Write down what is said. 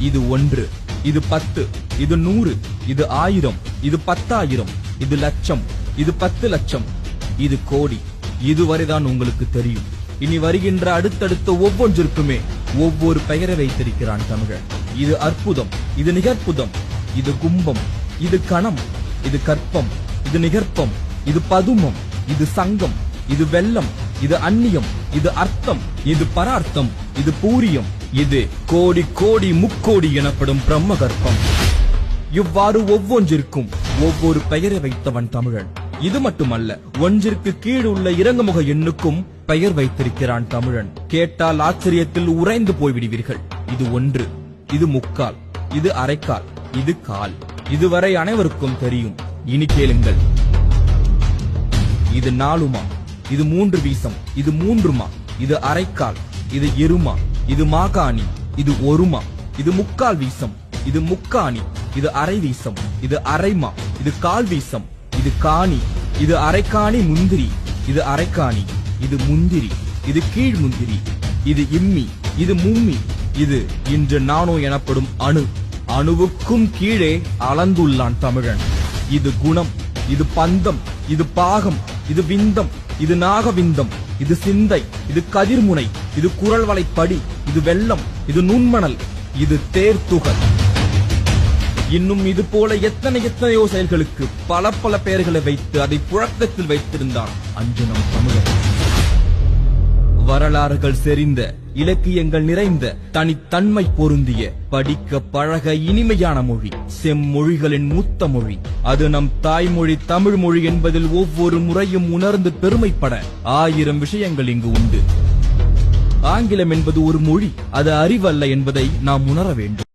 இது ஒன்று இது பத்து இது நூறு இது ஆயிரம் இது பத்தாயிரம் இது லட்சம் இது பத்து லட்சம். இது கோடி. இதுவரைதான் உங்களுக்கு தெரியும். இனி வருகின்ற அடுத்தடுத்த ஒவ்வொன்றிற்குமே ஒவ்வொரு பெயரை வைத்திருக்கிறான் தமிழன் இது அற்புதம் இது நிகற்புதம் இது கும்பம் இது கணம் இது கற்பம் இது நிகர்ப்பம் இது பதுமம் இது சங்கம் இது வெள்ளம் இது அந்நியம் இது அர்த்தம் இது பரார்த்தம் இது பூரியம் இது கோடி கோடி முக்கோடி எனப்படும் பிரம்மகற்பம். இவ்வாறு ஒவ்வொன்றிற்கும் ஒவ்வொரு பெயரை வைத்தவன் தமிழன். இது மட்டுமல்ல ஒன்றிற்கு கீழ் உள்ள இறங்குமுக எண்ணுக்கும் பெயர் வைத்திருக்கிறான் தமிழன். கேட்டால் ஆச்சரியத்தில் உறைந்து போய்விடுவீர்கள். இது ஒன்று இது முக்கால் இது அரைக்கால் இது கால். இதுவரை அனைவருக்கும் தெரியும். இனி கேளுங்கள். இது நாலுமா? இது மூன்று வீசம்? இது மூன்றுமா? இது அரைக்கால்? இது இருமா? இது மாகாணி இது ஒருமா இது முக்கால் வீசம் இது முக்காணி இது அரை வீசம் இது அரைமா இது கால் வீசம் இது காணி இது அரைக்காணி முந்திரி இது அரைக்காணி இது முந்திரி இது கீழ் முந்திரி இது இம்மி இது மும்மி இது இன்று நானோ எனப்படும் அணு. அணுவுக்கும் கீழே அளந்துள்ளான் தமிழன். இது குணம் இது பந்தம் இது பாகம் இது விந்தம் இது நாகவிந்தம் இது சிந்தை இது கதிர்முனை இது குரல் படி இது வெள்ளம் இது நுண்மணல் இது தேர்த்துகள் இன்னும் இது போல எத்தனை எத்தனையோ செயல்களுக்கு பல பல பெயர்களை வைத்து அதை புழக்கத்தில் வைத்திருந்தான் அஞ்சனம் தமிழர் வரலாறுகள் செறிந்த இலக்கியங்கள் நிறைந்த தனித்தன்மை பொருந்திய படிக்க பழக இனிமையான மொழி செம்மொழிகளின் மூத்த மொழி. அது நம் தாய்மொழி தமிழ் மொழி என்பதில் ஒவ்வொரு முறையும் உணர்ந்து பெருமைப்பட ஆயிரம் விஷயங்கள் இங்கு உண்டு. ஆங்கிலம் என்பது ஒரு மொழி அது அறிவல்ல என்பதை நாம் உணர வேண்டும்.